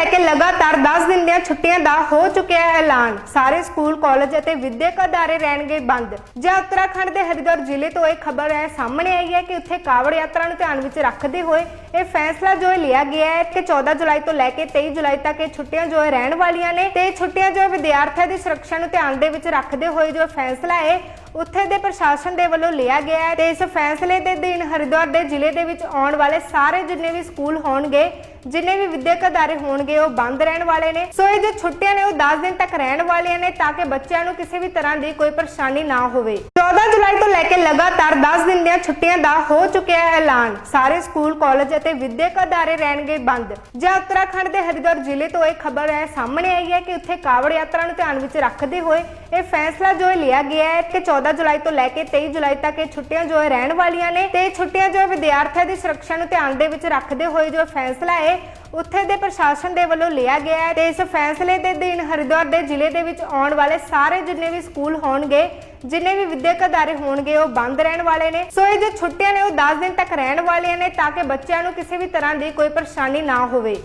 ਲੈ ਕੇ ਲਗਾਤਾਰ 10 ਦਿਨ ਦੀਆਂ ਛੁੱਟੀਆਂ ਦਾ ਹੋ ਚੁੱਕਿਆ ਹੈ ਐਲਾਨ। ਸਾਰੇ ਸਕੂਲ, ਕਾਲਜ ਅਤੇ ਵਿਦਿਅਕ ਅਦਾਰੇ ਰਹਿਣਗੇ ਬੰਦ। ਜਾਂ ਉੱਤਰਾਖੰਡ ਦੇ ਹਰਿਦੁਆਰ ਜ਼ਿਲ੍ਹੇ ਤੋਂ ਇਹ ਖਬਰ ਹੈ ਸਾਹਮਣੇ ਆਈ ਹੈ ਕਿ ਉੱਥੇ ਕਾਵੜ ਯਾਤਰਾ ਨੂੰ ਧਿਆਨ ਵਿੱਚ ਰੱਖਦੇ ਹੋਏ ਇਹ ਫੈਸਲਾ ਜੋ ਹੈ ਲਿਆ ਗਿਆ ਹੈ ਕਿ 14 ਜੁਲਾਈ ਤੋਂ ਲੈ ਕੇ 23 ਜੁਲਾਈ ਤੱਕ ਇਹ ਛੁੱਟੀਆਂ ਜੋ ਹੈ ਰਹਿਣ ਵਾਲੀਆਂ ਨੇ ਤੇ ਛੁੱਟੀਆਂ ਜੋ ਵਿਦਿਆਰਥੀਆਂ ਦੀ ਸੁਰੱਖਿਆ ਨੂੰ ਧਿਆਨ ਦੇ ਵਿੱਚ ਰੱਖਦੇ ਹੋਏ ਜੋ ਫੈਸਲਾ ਹੈ ਉੱਥੇ ਦੇ ਪ੍ਰਸ਼ਾਸਨ ਦੇ ਵੱਲੋਂ ਲਿਆ ਗਿਆ ਹੈ ਤੇ ਇਸ ਫੈਸਲੇ ਦੇ ਦਿਨ ਹਰਿਦੁਆਰ ਦੇ ਜ਼ਿਲ੍ਹੇ ਦੇ ਵਿੱਚ ਆਉਣ ਵਾਲੇ ਸਾਰੇ ਜਿੰਨੇ ਵੀ ਸਕੂਲ ਹੋਣਗੇ, ਜਿੰਨੇ ਵੀ ਵਿਦਿਅਕ ਅਦਾਰੇ ਹੋਣਗੇ, ਉਹ ਬੰਦ ਰਹਿਣ ਵਾਲੇ ਨੇ। ਸੋ ਇਹ ਜੋ ਛੁੱਟੀਆਂ ਨੇ, ਉਹ 10 ਦਿਨ ਤੱਕ ਰਹਿਣ ਵਾਲੀਆਂ ਨੇ ਤਾਂ ਕਿ ਬੱਚਿਆਂ ਨੂੰ ਕਿਸੇ ਵੀ ਤਰ੍ਹਾਂ ਦੀ ਕੋਈ ਪਰੇਸ਼ਾਨੀ ਨਾ ਹੋਵੇ। 14 ਜੁਲਾਈ ਤੋਂ ਲੈ ਕੇ ਲਗਾਤਾਰ 10 ਦਿਨ ਦੀਆਂ ਛੁੱਟੀਆਂ ਦਾ ਹੋ ਚੁੱਕਿਆ ਹੈ ਐਲਾਨ। ਸਾਰੇ ਸਕੂਲ, ਕਾਲਜ ਅਤੇ ਵਿਦਿਅਕ ਅਦਾਰੇ ਰਹਿਣਗੇ ਬੰਦ। ਜਾਂ ਉੱਤਰਾਖੰਡ ਦੇ ਹਰਿਦੁਆਰ ਜ਼ਿਲ੍ਹੇ ਤੋਂ ਇਹ ਖਬਰ ਹੈ ਸਾਹਮਣੇ ਆਈ ਹੈ ਕਿ ਉੱਥੇ ਕਾਵੜ ਯਾਤਰਾ ਨੂੰ ਧਿਆਨ ਵਿੱਚ ਰੱਖਦੇ ਹੋਏ ਇਹ ਫੈਸਲਾ ਜੋ ਲਿਆ ਗਿਆ ਹੈ ਕਿ 14 ਜੁਲਾਈ ਤੋਂ ਲੈ ਕੇ 23 ਜੁਲਾਈ ਤੱਕ ਇਹ ਛੁੱਟੀਆਂ ਜੋ ਰਹਿਣ ਵਾਲੀਆਂ ਨੇ ਤੇ ਛੁੱਟੀਆਂ ਜੋ ਵਿਦਿਆਰਥੀਆਂ ਦੀ ਸੁਰੱਖਿਆ ਨੂੰ ਧਿਆਨ ਦੇ ਵਿੱਚ ਰੱਖਦੇ ਹੋਏ ਜੋ ਫੈਸਲਾ ਹੈ ਉੱਥੇ ਦੇ ਪ੍ਰਸ਼ਾਸਨ ਦੇ ਵੱਲੋਂ ਲਿਆ ਗਿਆ ਹੈ ਤੇ ਇਸ ਫੈਸਲੇ ਦੇ ਦਿਨ ਹਰਿਦੁਆਰ ਦੇ ਜ਼ਿਲ੍ਹੇ ਦੇ ਵਿੱਚ ਆਉਣ ਵਾਲੇ ਸਾਰੇ ਜਿੰਨੇ ਵੀ ਸਕੂਲ ਹੋਣਗੇ, ਜਿੰਨੇ ਵੀ ਵਿਦਿਅਕ ਅਦਾਰੇ ਹੋਣਗੇ, ਉਹ ਬੰਦ ਰਹਿਣ ਵਾਲੇ ਨੇ। ਸੋ ਇਹ ਜੋ ਛੁੱਟੀਆਂ ਨੇ, ਉਹ 10 ਦਿਨ ਤੱਕ ਰਹਿਣ ਵਾਲੀਆਂ ਨੇ ਤਾਂ ਕਿ ਬੱਚਿਆਂ ਨੂੰ ਕਿਸੇ ਵੀ ਤਰ੍ਹਾਂ ਦੀ ਕੋਈ ਪਰੇਸ਼ਾਨੀ ਨਾ ਹੋਵੇ।